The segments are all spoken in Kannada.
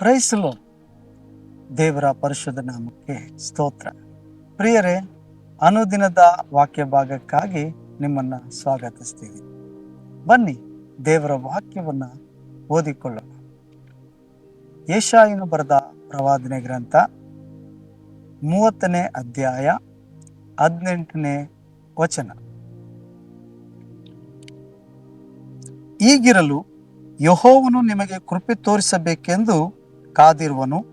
ಪ್ರೈಸಲು ದೇವರ ಪರಿಶುದ್ಧ ನಾಮಕ್ಕೆ ಸ್ತೋತ್ರ. ಪ್ರಿಯರೇ, ಅನುದಿನದ ವಾಕ್ಯ ಭಾಗಕ್ಕಾಗಿ ನಿಮ್ಮನ್ನು ಸ್ವಾಗತಿಸ್ತೀವಿ. ಬನ್ನಿ, ದೇವರ ವಾಕ್ಯವನ್ನು ಓದಿಕೊಳ್ಳೋಣ. ಏಷಾಯಿನ ಬರೆದ ಪ್ರವಾದನೆ ಗ್ರಂಥ, ಮೂವತ್ತನೇ ಅಧ್ಯಾಯ, ಹದಿನೆಂಟನೇ ವಚನ. ಈಗಿರಲು ಯಹೋವನು ನಿಮಗೆ ಕೃಪೆ ತೋರಿಸಬೇಕೆಂದು ಕಾದಿರುವನು,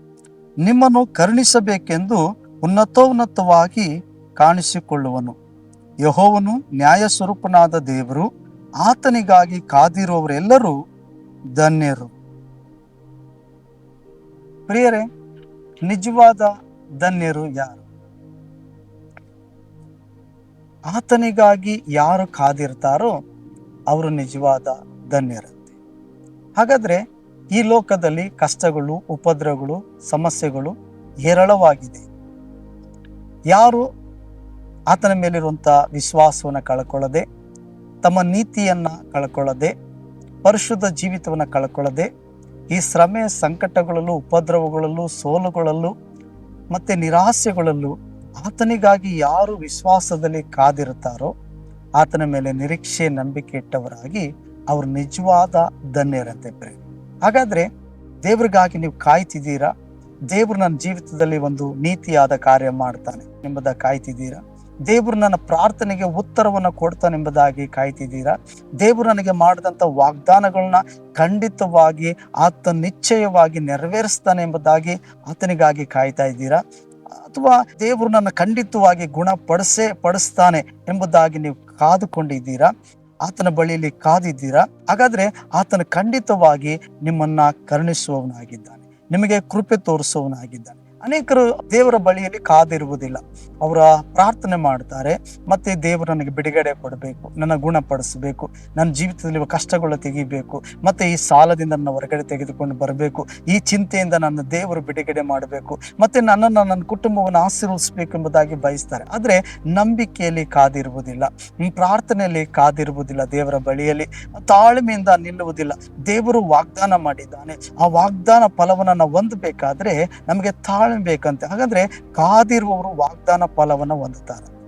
ನಿಮ್ಮನ್ನು ಕರುಣಿಸಬೇಕೆಂದು ಉನ್ನತೋನ್ನತವಾಗಿ ಕಾಣಿಸಿಕೊಳ್ಳುವನು. ಯಹೋವನು ನ್ಯಾಯ ಸ್ವರೂಪನಾದ ದೇವರು, ಆತನಿಗಾಗಿ ಕಾದಿರುವವರೆಲ್ಲರೂ ಧನ್ಯರು. ಪ್ರಿಯರೇ, ನಿಜವಾದ ಧನ್ಯರು ಯಾರು? ಆತನಿಗಾಗಿ ಯಾರು ಕಾದಿರ್ತಾರೋ, ಅವರು ನಿಜವಾದ ಧನ್ಯರಂತೆ. ಹಾಗಾದ್ರೆ ಈ ಲೋಕದಲ್ಲಿ ಕಷ್ಟಗಳು, ಉಪದ್ರವಗಳು, ಸಮಸ್ಯೆಗಳು ಹೇರಳವಾಗಿದೆ. ಯಾರು ಆತನ ಮೇಲಿರುವಂಥ ವಿಶ್ವಾಸವನ್ನು ಕಳ್ಕೊಳ್ಳದೆ, ತಮ್ಮ ನೀತಿಯನ್ನು ಕಳ್ಕೊಳ್ಳದೆ, ಪರಿಶುದ್ಧ ಜೀವಿತವನ್ನು ಕಳ್ಕೊಳ್ಳದೆ, ಈ ಶ್ರಮೆ ಸಂಕಟಗಳಲ್ಲೂ, ಉಪದ್ರವಗಳಲ್ಲೂ, ಸೋಲುಗಳಲ್ಲೂ ಮತ್ತು ನಿರಾಸೆಗಳಲ್ಲೂ ಆತನಿಗಾಗಿ ಯಾರು ವಿಶ್ವಾಸದಲ್ಲಿ ಕಾದಿರುತ್ತಾರೋ, ಆತನ ಮೇಲೆ ನಿರೀಕ್ಷೆ, ನಂಬಿಕೆ ಇಟ್ಟವರಾಗಿ ಅವರು ನಿಜವಾದ ಧನ್ಯರಂತೆ ಪ್ರೇಮ ಹಾಗಾದ್ರೆ ದೇವ್ರಿಗಾಗಿ ನೀವು ಕಾಯ್ತಿದ್ದೀರಾ? ದೇವ್ರು ನನ್ನ ಜೀವಿತದಲ್ಲಿ ಒಂದು ನೀತಿಯಾದ ಕಾರ್ಯ ಮಾಡ್ತಾನೆ ಎಂಬುದಾಗಿ ಕಾಯ್ತಿದ್ದೀರಾ? ದೇವ್ರು ನನ್ನ ಪ್ರಾರ್ಥನೆಗೆ ಉತ್ತರವನ್ನು ಕೊಡ್ತಾನೆಂಬುದಾಗಿ ಕಾಯ್ತಿದ್ದೀರಾ? ದೇವ್ರು ನನಗೆ ಮಾಡಿದಂಥ ವಾಗ್ದಾನಗಳನ್ನ ಖಂಡಿತವಾಗಿ ಆತ ನಿಶ್ಚಯವಾಗಿ ನೆರವೇರಿಸ್ತಾನೆ ಎಂಬುದಾಗಿ ಆತನಿಗಾಗಿ ಕಾಯ್ತಾ ಇದ್ದೀರಾ? ಅಥವಾ ದೇವರು ನನ್ನ ಖಂಡಿತವಾಗಿ ಗುಣಪಡಿಸೇ ಪಡಿಸ್ತಾನೆ ಎಂಬುದಾಗಿ ನೀವು ಕಾದುಕೊಂಡಿದ್ದೀರಾ? ಆತನ ಬಳಿಯಲ್ಲಿ ಕಾದಿದ್ದೀರಾ? ಹಾಗಾದ್ರೆ ಆತನ ಖಂಡಿತವಾಗಿ ನಿಮ್ಮನ್ನ ಕರುಣಿಸುವವನಾಗಿದ್ದಾನೆ. ನಿಮಗೆ ಕೃಪೆ ತೋರಿಸುವವನಾಗಿದ್ದಾನೆ. ಅನೇಕರು ದೇವರ ಬಳಿಯಲ್ಲಿ ಕಾದಿರುವುದಿಲ್ಲ. ಅವರ ಪ್ರಾರ್ಥನೆ ಮಾಡ್ತಾರೆ ಮತ್ತೆ ದೇವರು ನನಗೆ ಬಿಡುಗಡೆ ಕೊಡಬೇಕು, ನನ್ನ ಗುಣಪಡಿಸಬೇಕು, ನನ್ನ ಜೀವಿತದಲ್ಲಿ ಕಷ್ಟಗಳು ತೆಗಿಬೇಕು, ಮತ್ತೆ ಈ ಸಾಲದಿಂದ ನನ್ನ ಹೊರಗಡೆ ತೆಗೆದುಕೊಂಡು ಬರಬೇಕು, ಈ ಚಿಂತೆಯಿಂದ ನನ್ನ ದೇವರು ಬಿಡುಗಡೆ ಮಾಡಬೇಕು, ಮತ್ತೆ ನನ್ನನ್ನು ನನ್ನ ಕುಟುಂಬವನ್ನು ಆಶೀರ್ವಿಸಬೇಕು ಎಂಬುದಾಗಿ ಬಯಸ್ತಾರೆ. ಆದರೆ ನಂಬಿಕೆಯಲ್ಲಿ ಕಾದಿರುವುದಿಲ್ಲ, ಪ್ರಾರ್ಥನೆಯಲ್ಲಿ ಕಾದಿರುವುದಿಲ್ಲ, ದೇವರ ಬಳಿಯಲ್ಲಿ ತಾಳ್ಮೆಯಿಂದ ನಿಲ್ಲುವುದಿಲ್ಲ. ದೇವರು ವಾಗ್ದಾನ ಮಾಡಿದ್ದಾನೆ. ಆ ವಾಗ್ದಾನ ಫಲವನ್ನು ನಾವು ಹೊಂದಬೇಕಾದ್ರೆ ನಮಗೆ ಬೇಕಂತೆ. ಹಾಗಾದ್ರೆ ಕಾದಿರುವವರು ವಾಗ್ದಾನ ಫಲವನ್ನು ಹೊಂದುತ್ತಾರೆ.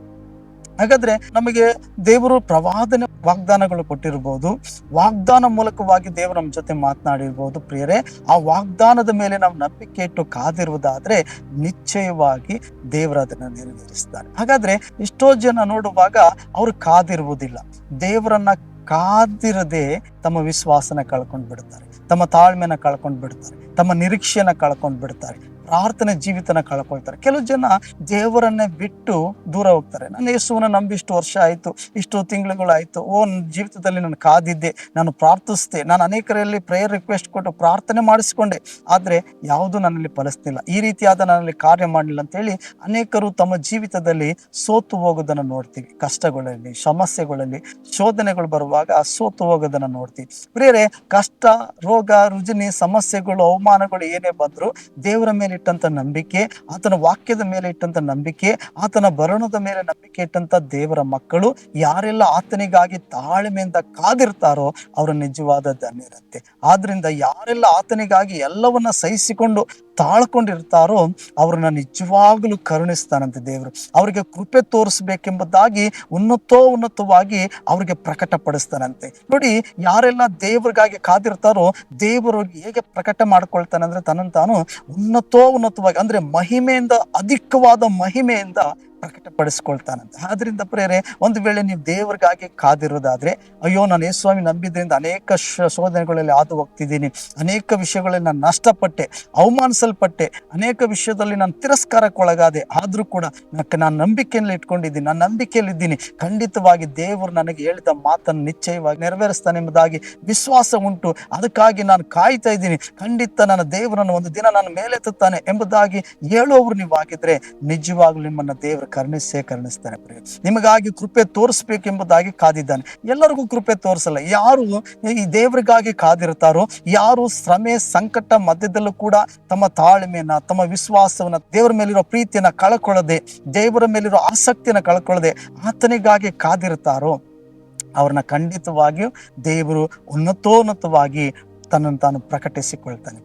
ಹಾಗಾದ್ರೆ ನಮಗೆ ದೇವರು ಪ್ರವಾದನೆ ವಾಗ್ದಾನಗಳು ಕೊಟ್ಟಿರ್ಬೋದು. ವಾಗ್ದಾನ ಮೂಲಕವಾಗಿ ದೇವರು ನಮ್ಮ ಜೊತೆ ಮಾತನಾಡಿರ್ಬೋದು ಪ್ರಿಯರೇ. ಆ ವಾಗ್ದಾನದ ಮೇಲೆ ನಾವು ನಂಬಿಕೆ ಇಟ್ಟು ಕಾದಿರುವುದಾದ್ರೆ ನಿಶ್ಚಯವಾಗಿ ದೇವರು ಅದನ್ನ ನೆರವೇರಿಸ್ತಾರೆ. ಹಾಗಾದ್ರೆ ಎಷ್ಟೋ ಜನ ನೋಡುವಾಗ ಅವರು ಕಾದಿರುವುದಿಲ್ಲ. ದೇವರನ್ನ ಕಾದಿರದೆ ತಮ್ಮ ವಿಶ್ವಾಸನ ಕಳ್ಕೊಂಡು ಬಿಡ್ತಾರೆ ತಮ್ಮ ತಾಳ್ಮೆನ ಕಳ್ಕೊಂಡು ಬಿಡ್ತಾರೆ ತಮ್ಮ ನಿರೀಕ್ಷೆನ ಕಳ್ಕೊಂಡು ಬಿಡ್ತಾರೆ ಪ್ರಾರ್ಥನೆ ಜೀವಿತನ ಕಳ್ಕೊಳ್ತಾರೆ. ಕೆಲವು ಜನ ದೇವರನ್ನೇ ಬಿಟ್ಟು ದೂರ ಹೋಗ್ತಾರೆ. ನನ್ನ ಯೇಸುವನ್ನ ನಂಬಿ ಇಷ್ಟು ವರ್ಷ ಆಯ್ತು, ಇಷ್ಟು ತಿಂಗಳುಗಳಾಯ್ತು ಓ, ನನ್ನ ಜೀವಿತದಲ್ಲಿ ನಾನು ಕಾದಿದ್ದೆ, ನಾನು ಪ್ರಾರ್ಥಿಸ್ದೆ, ನಾನು ಅನೇಕರಲ್ಲಿ ಪ್ರೇಯರ್ ರಿಕ್ವೆಸ್ಟ್ ಕೊಟ್ಟು ಪ್ರಾರ್ಥನೆ ಮಾಡಿಸ್ಕೊಂಡೆ. ಆದ್ರೆ ಯಾವುದು ನನ್ನಲ್ಲಿ ಫಲಿಸ್ತಿಲ್ಲ. ಈ ರೀತಿಯಾದ ನನ್ನಲ್ಲಿ ಕಾರ್ಯ ಮಾಡಲಿಲ್ಲ ಅಂತೇಳಿ ಅನೇಕರು ತಮ್ಮ ಜೀವಿತದಲ್ಲಿ ಸೋತು ಹೋಗೋದನ್ನ ನೋಡ್ತೀವಿ. ಕಷ್ಟಗಳಲ್ಲಿ, ಸಮಸ್ಯೆಗಳಲ್ಲಿ ಶೋಧನೆಗಳು ಬರುವಾಗ ಸೋತು ಹೋಗೋದನ್ನ ನೋಡ್ತೀವಿ. ಪ್ರಿಯರೇ, ಕಷ್ಟ, ರೋಗ, ರುಜಿನಿ, ಸಮಸ್ಯೆಗಳು, ಅವಮಾನಗಳು ಏನೇ ಬಂದ್ರು ದೇವರ ಮೇಲೆ ಇಟ್ಟಂತ ನಂಬಿಕೆ, ಆತನ ವಾಕ್ಯದ ಮೇಲೆ ಇಟ್ಟಂತ ನಂಬಿಕೆ, ಆತನ ಬರಣದ ಮೇಲೆ ನಂಬಿಕೆ ಇಟ್ಟಂತ ದೇವರ ಮಕ್ಕಳು ಯಾರೆಲ್ಲ ಆತನಿಗಾಗಿ ತಾಳ್ಮೆಯಿಂದ ಕಾದಿರ್ತಾರೋ ಅವರ ನಿಜವಾದ ಧನ್ಯರಂತೆ. ಆದ್ರಿಂದ ಯಾರೆಲ್ಲ ಆತನಿಗಾಗಿ ಎಲ್ಲವನ್ನ ಸಹಿಸಿಕೊಂಡು ತಾಳ್ಕೊಂಡಿರ್ತಾರೋ ಅವ್ರನ್ನ ನಿಜವಾಗ್ಲೂ ಕರುಣಿಸ್ತಾನಂತೆ ದೇವರು. ಅವರಿಗೆ ಕೃಪೆ ತೋರಿಸ್ಬೇಕೆಂಬುದಾಗಿ ಉನ್ನತೋ ಉನ್ನತವಾಗಿ ಅವ್ರಿಗೆ ಪ್ರಕಟಪಡಿಸ್ತಾನಂತೆ. ನೋಡಿ ಯಾರೆಲ್ಲ ದೇವರಿಗಾಗಿ ಕಾದಿರ್ತಾರೋ ದೇವರು ಹೇಗೆ ಪ್ರಕಟ ಮಾಡ್ಕೊಳ್ತಾನೆ ಅಂದ್ರೆ ತನ್ನ ತಾನು ಉನ್ನತೋ ಉನ್ನತವಾಗಿ ಅಂದ್ರೆ ಮಹಿಮೆಯಿಂದ ಅಧಿಕವಾದ ಮಹಿಮೆಯಿಂದ ಪ್ರಕಟಪಡಿಸ್ಕೊಳ್ತಾನಂತೆ. ಆದ್ರಿಂದ ಪ್ರೇರೆ ಒಂದು ವೇಳೆ ನೀವು ದೇವರಿಗಾಗಿ ಕಾದಿರೋದಾದ್ರೆ, ಅಯ್ಯೋ, ನಾನು ಸ್ವಾಮಿ ನಂಬಿದ್ರಿಂದ ಅನೇಕ ಶೋಧನೆಗಳಲ್ಲಿ ಹಾದು ಹೋಗ್ತಿದ್ದೀನಿ ಅನೇಕ ವಿಷಯಗಳಲ್ಲಿ ನಾನು ನಷ್ಟಪಟ್ಟೆ, ಅವಮಾನಿಸಲ್ಪಟ್ಟೆ, ಅನೇಕ ವಿಷಯದಲ್ಲಿ ನಾನು ತಿರಸ್ಕಾರಕ್ಕೊಳಗಾದೆ. ಆದರೂ ಕೂಡ ನಾನು ನಂಬಿಕೆಯಲ್ಲಿ ಇಟ್ಕೊಂಡಿದ್ದೀನಿ, ನಾನು ನಂಬಿಕೆಯಲ್ಲಿ ಇದ್ದೀನಿ ಖಂಡಿತವಾಗಿ ದೇವರು ನನಗೆ ಹೇಳಿದ ಮಾತನ್ನು ನಿಶ್ಚಯವಾಗಿ ನೆರವೇರಿಸ್ತಾನೆ ಎಂಬುದಾಗಿ ವಿಶ್ವಾಸ ಉಂಟು. ಅದಕ್ಕಾಗಿ ನಾನು ಕಾಯ್ತಾ ಇದ್ದೀನಿ. ಖಂಡಿತ ನನ್ನ ದೇವರನ್ನು ಒಂದು ದಿನ ನಾನು ಮೇಲೆತ್ತುತ್ತಾನೆ ಎಂಬುದಾಗಿ ಹೇಳುವವರು ನೀವು ಆಗಿದ್ರೆ ನಿಜವಾಗ್ಲೂ ನಿಮ್ಮನ್ನು ದೇವರು ಕರುಣಿಸೇ ಕರುಣಿಸ್ತಾನೆ ನಿಮಗಾಗಿ ಕೃಪೆ ತೋರಿಸ್ಬೇಕೆಂಬುದಾಗಿ ಕಾದಿದ್ದಾನೆ. ಎಲ್ಲರಿಗೂ ಕೃಪೆ ತೋರಿಸಲ್ಲ. ಯಾರು ಈ ದೇವರಿಗಾಗಿ ಕಾದಿರ್ತಾರೋ, ಯಾರು ಶ್ರಮೆ ಸಂಕಟ ಮಧ್ಯದಲ್ಲೂ ಕೂಡ ತಮ್ಮ ತಾಳ್ಮೆಯನ್ನ, ತಮ್ಮ ವಿಶ್ವಾಸವನ್ನ ದೇವರ ಮೇಲಿರೋ ಪ್ರೀತಿಯನ್ನ ಕಳ್ಕೊಳ್ಳದೆ, ದೇವರ ಮೇಲಿರೋ ಆಸಕ್ತಿಯನ್ನ ಕಳ್ಕೊಳ್ಳದೆ ಆತನಿಗಾಗಿ ಕಾದಿರ್ತಾರೋ, ಅವ್ರನ್ನ ಖಂಡಿತವಾಗಿಯೂ ದೇವರು ಉನ್ನತೋನ್ನತವಾಗಿ ತನ್ನನ್ನು ತಾನು ಪ್ರಕಟಿಸಿಕೊಳ್ತಾನೆ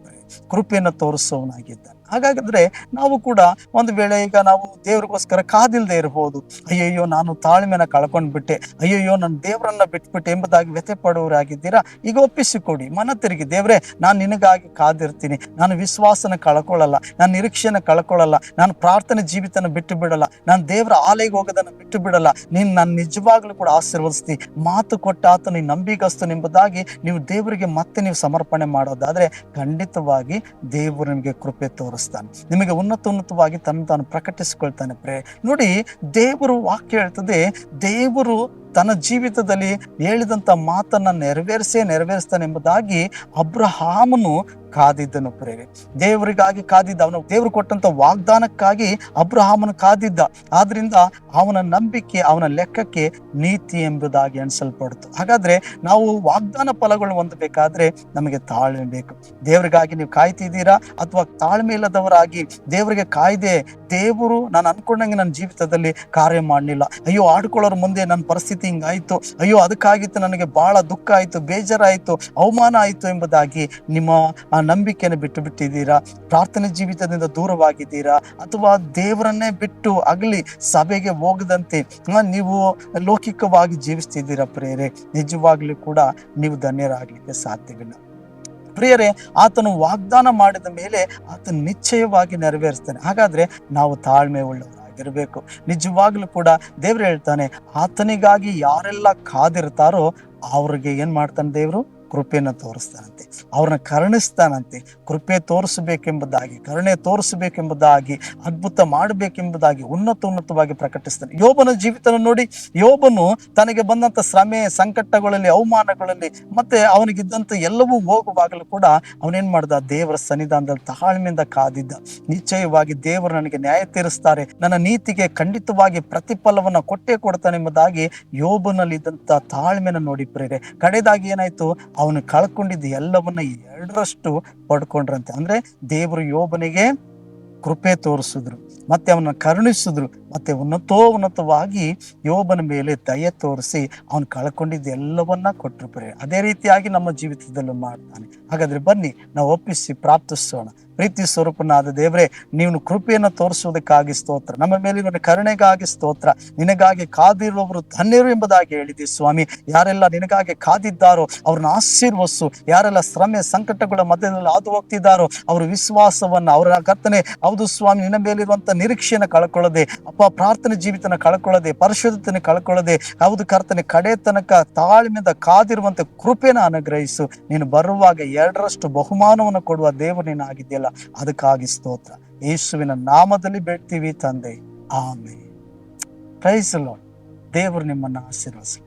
ಕೃಪೆಯನ್ನು ತೋರಿಸುವವನಾಗಿದ್ದಾನೆ. ಹಾಗಾದ್ರೆ ನಾವು ಕೂಡ ಒಂದು ವೇಳೆ ಈಗ ನಾವು ದೇವ್ರಿಗೋಸ್ಕರ ಕಾದಿಲ್ದೆ ಇರಬಹುದು ಅಯ್ಯಯ್ಯೋ ನಾನು ತಾಳ್ಮೆನ ಕಳ್ಕೊಂಡ್ಬಿಟ್ಟೆ, ಅಯ್ಯಯ್ಯೋ ನನ್ನ ದೇವರನ್ನ ಬಿಟ್ಬಿಟ್ಟೆ ಎಂಬುದಾಗಿ ವ್ಯಥೆ ಪಡುವವರಾಗಿದ್ದೀರಾ ಈಗ ಒಪ್ಪಿಸಿಕೊಡಿ, ಮನ ತಿರುಗಿ, ದೇವ್ರೆ ನಾನು ನಿನಗಾಗಿ ಕಾದಿರ್ತೀನಿ, ನಾನು ವಿಶ್ವಾಸನ ಕಳ್ಕೊಳ್ಳಲ್ಲ, ನಾನು ನಿರೀಕ್ಷೆನ ಕಳ್ಕೊಳ್ಳಲ್ಲ, ನಾನು ಪ್ರಾರ್ಥನೆ ಜೀವಿತನ ಬಿಟ್ಟು ಬಿಡಲ್ಲ ನಾನು ದೇವರ ಆಲೆಗೆ ಹೋಗೋದನ್ನ ಬಿಟ್ಟು ಬಿಡಲ್ಲ ನೀನು ನಾನು ನಿಜವಾಗ್ಲೂ ಕೂಡ ಆಶೀರ್ವದಿಸ್ತಿ, ಮಾತು ಕೊಟ್ಟ ಆತ ನೀನು ನಂಬಿಗಸ್ತನೆಂಬುದಾಗಿ ನೀವು ದೇವರಿಗೆ ಮತ್ತೆ ನೀವು ಸಮರ್ಪಣೆ ಮಾಡೋದಾದ್ರೆ ಖಂಡಿತವಾಗಿ ದೇವರು ನಿಮಗೆ ಕೃಪೆ ತೋರಿಸ್ತಾನೆ ನಿಮಗೆ ಉನ್ನತ ಉನ್ನತವಾಗಿ ತನ್ನ ತಾನು ಪ್ರಕಟಿಸಿಕೊಳ್ತಾನೆ ಪ್ರೇ ನೋಡಿ ದೇವರು ವಾಕ್ಯ ಹೇಳ್ತದೆ ದೇವರು ತನ್ನ ಜೀವಿತದಲ್ಲಿ ಹೇಳಿದಂತ ಮಾತನ್ನ ನೆರವೇರಿಸೇ ನೆರವೇರಿಸ್ತಾನೆ ಎಂಬುದಾಗಿ ಅಬ್ರಹಾಮನು ಕಾದಿದ್ದನು ಪ್ರೇರೆ. ದೇವರಿಗಾಗಿ ಕಾದಿದ್ದ ಅವನು, ದೇವರು ಕೊಟ್ಟಂತ ವಾಗ್ದಾನಕ್ಕಾಗಿ ಅಬ್ರಹಾಮನು ಕಾದಿದ್ದ. ಆದ್ರಿಂದ ಅವನ ನಂಬಿಕೆ, ಅವನ ಲೆಕ್ಕಕ್ಕೆ ನೀತಿ ಎಂಬುದಾಗಿ ಎಣಿಸಲ್ಪಡ್ತು ಹಾಗಾದ್ರೆ ನಾವು ವಾಗ್ದಾನ ಫಲಗಳು ಹೊಂದಬೇಕಾದ್ರೆ ನಮಗೆ ತಾಳ್ಮೆ ಬೇಕು. ದೇವರಿಗಾಗಿ ನೀವು ಕಾಯ್ತಿದ್ದೀರಾ? ಅಥವಾ ತಾಳ್ಮೆ ಇಲ್ಲದವರಾಗಿ ದೇವರಿಗೆ ಕಾಯ್ದೆ, ದೇವರು ನಾನು ಅನ್ಕೊಂಡಂಗೆ ನನ್ನ ಜೀವಿತದಲ್ಲಿ ಕಾರ್ಯ ಮಾಡಲಿಲ್ಲ. ಅಯ್ಯೋ, ಆಡ್ಕೊಳ್ಳೋರ ಮುಂದೆ ನನ್ನ ಪರಿಸ್ಥಿತಿ ಹಿಂಗಾಯ್ತು ಅಯ್ಯೋ, ಅದಕ್ಕಾಗಿತ್ತು ನನಗೆ ಬಹಳ ದುಃಖ ಆಯ್ತು, ಬೇಜಾರಾಯ್ತು, ಅವಮಾನ ಆಯ್ತು ಎಂಬುದಾಗಿ ನಿಮ್ಮ ಆ ನಂಬಿಕೆಯನ್ನು ಬಿಟ್ಟು ಬಿಟ್ಟಿದ್ದೀರಾ? ಪ್ರಾರ್ಥನೆ ಜೀವಿತದಿಂದ ದೂರವಾಗಿದ್ದೀರಾ? ಅಥವಾ ದೇವರನ್ನೇ ಬಿಟ್ಟು ಅಗಲಿ ಸಭೆಗೆ ಹೋಗದಂತೆ ನೀವು ಲೌಕಿಕವಾಗಿ ಜೀವಿಸ್ತಿದ್ದೀರಾ ಪ್ರೇರೆ ನಿಜವಾಗ್ಲೂ ಕೂಡ ನೀವು ಧನ್ಯರಾಗಲಿಕ್ಕೆ ಸಾಧ್ಯವಿಲ್ಲ. ಪ್ರಿಯರೇ, ಆತನು ವಾಗ್ದಾನ ಮಾಡಿದ ಮೇಲೆ ಆತನು ನಿಶ್ಚಯವಾಗಿ ನೆರವೇರಿಸ್ತಾನೆ. ಹಾಗಾದ್ರೆ ನಾವು ತಾಳ್ಮೆ ಉಳ್ಳವರಾಗಿರ್ಬೇಕು ನಿಜವಾಗ್ಲೂ ಕೂಡ ದೇವ್ರು ಹೇಳ್ತಾನೆ ಆತನಿಗಾಗಿ ಯಾರೆಲ್ಲ ಕಾದಿರ್ತಾರೋ ಅವ್ರಿಗೆ ಏನ್ ಮಾಡ್ತಾನೆ ದೇವ್ರು? ಕೃಪೆಯನ್ನು ತೋರಿಸ್ತಾನಂತೆ. ಅವ್ರನ್ನ ಕರುಣಿಸ್ತಾನಂತೆ. ಕೃಪೆ ತೋರಿಸಬೇಕೆಂಬುದಾಗಿ, ಕರುಣೆ ತೋರಿಸಬೇಕೆಂಬುದಾಗಿ, ಅದ್ಭುತ ಮಾಡಬೇಕೆಂಬುದಾಗಿ, ಉನ್ನತ ಉನ್ನತವಾಗಿ ಪ್ರಕಟಿಸ್ತಾನೆ. ಯೋಬನ ಜೀವಿತ ನೋಡಿ, ಯೋಬನು ತನಗೆ ಬಂದಂತ ಶ್ರಮೆ, ಸಂಕಟಗಳಲ್ಲಿ, ಅವಮಾನಗಳಲ್ಲಿ, ಮತ್ತೆ ಅವನಿಗಿದ್ದಂತ ಎಲ್ಲವೂ ಹೋಗುವಾಗಲೂ ಕೂಡ ಅವನೇನ್ ಮಾಡ್ದ? ದೇವರ ಸನ್ನಿಧಾನದಲ್ಲಿ ತಾಳ್ಮೆಯಿಂದ ಕಾದಿದ್ದ. ನಿಶ್ಚಯವಾಗಿ ದೇವರು ನನಗೆ ನ್ಯಾಯ ತೀರಿಸ್ತಾರೆ. ನನ್ನ ನೀತಿಗೆ ಖಂಡಿತವಾಗಿ ಪ್ರತಿಫಲವನ್ನ ಕೊಟ್ಟೇ ಕೊಡ್ತಾನೆ ಎಂಬುದಾಗಿ ಯೋಬನಲ್ಲಿ ಇದ್ದಂತ ತಾಳ್ಮೆನ ನೋಡಿ ಪ್ರೇರೆ ಕಡೆದಾಗಿ ಏನಾಯ್ತು? ಅವನು ಕಳ್ಕೊಂಡಿದ್ದ ಎಲ್ಲವನ್ನ ಎರಡರಷ್ಟು ಪಡ್ಕೊಂಡ್ರಂತೆ. ಅಂದ್ರೆ ದೇವರು ಯೋಬನಿಗೆ ಕೃಪೆ ತೋರಿಸಿದ್ರು, ಮತ್ತೆ ಅವನ ಕರುಣಿಸಿದ್ರು, ಮತ್ತೆ ಉನ್ನತೋ ಉನ್ನತವಾಗಿ ಯೋಬನ ಮೇಲೆ ದಯೆ ತೋರಿಸಿ ಅವನು ಕಳ್ಕೊಂಡಿದ್ದ ಎಲ್ಲವನ್ನ ಕೊಟ್ಟರು ಅದೇ ರೀತಿಯಾಗಿ ನಮ್ಮ ಜೀವಿತದಲ್ಲೂ ಮಾಡ್ತಾನೆ. ಹಾಗಾದ್ರೆ ಬನ್ನಿ, ನಾವು ಒಪ್ಪಿಸಿ ಪ್ರಾರ್ಥಿಸೋಣ. ಪ್ರೀತಿ ಸ್ವರೂಪನಾದ ದೇವರೇ, ನೀನು ಕೃಪೆಯನ್ನು ತೋರಿಸುವುದಕ್ಕಾಗಿ ಸ್ತೋತ್ರ. ನಮ್ಮ ಮೇಲಿನ ಕರುಣೆಗಾಗಿ ಸ್ತೋತ್ರ. ನಿನಗಾಗಿ ಕಾದಿರುವವರು ಧನ್ಯರು ಎಂಬುದಾಗಿ ಹೇಳಿದೆ ಸ್ವಾಮಿ. ಯಾರೆಲ್ಲ ನಿನಗಾಗಿ ಕಾದಿದ್ದಾರೋ, ಅವ್ರನ್ನ ಆಶೀರ್ವಸು ಯಾರೆಲ್ಲ ಶ್ರಮೆ ಸಂಕಟಗಳ ಮಧ್ಯದಲ್ಲಿ ಹಾದು ಹೋಗ್ತಿದ್ದಾರೋ ಅವ್ರ ವಿಶ್ವಾಸವನ್ನ ಅವರ ಕರ್ತನೆ. ಹೌದು ಸ್ವಾಮಿ, ನಿನ್ನ ಮೇಲಿರುವಂತ ನಿರೀಕ್ಷೆಯನ್ನು ಕಳ್ಕೊಳ್ಳದೆ, ಅಪ್ಪ ಪ್ರಾರ್ಥನೆ ಜೀವಿತನ ಕಳ್ಕೊಳ್ಳದೆ, ಪರಿಶುದ್ಧತೆಯನ್ನು ಕಳ್ಕೊಳ್ಳದೆ, ಹೌದು ಕರ್ತನೆ ಕಡೆ ತನಕ ತಾಳ್ಮೆಯಿಂದ ಕಾದಿರುವಂತ ಕೃಪೆನ ಅನುಗ್ರಹಿಸು. ನೀನು ಬರುವಾಗ ಎರಡರಷ್ಟು ಬಹುಮಾನವನ್ನು ಕೊಡುವ ದೇವರು ನೀನು ಆಗಿದೆಯಲ್ಲ ಅದಕ್ಕಾಗಿ ಸ್ತೋತ್ರ. ಯೇಸುವಿನ ನಾಮದಲ್ಲಿ ಬೇಡ್ತೀವಿ ತಂದೆ. ಆಮೆ ಪ್ರೈಸಲು ದೇವರು ನಿಮ್ಮನ್ನ ಆಶೀರ್ವಸಲಿ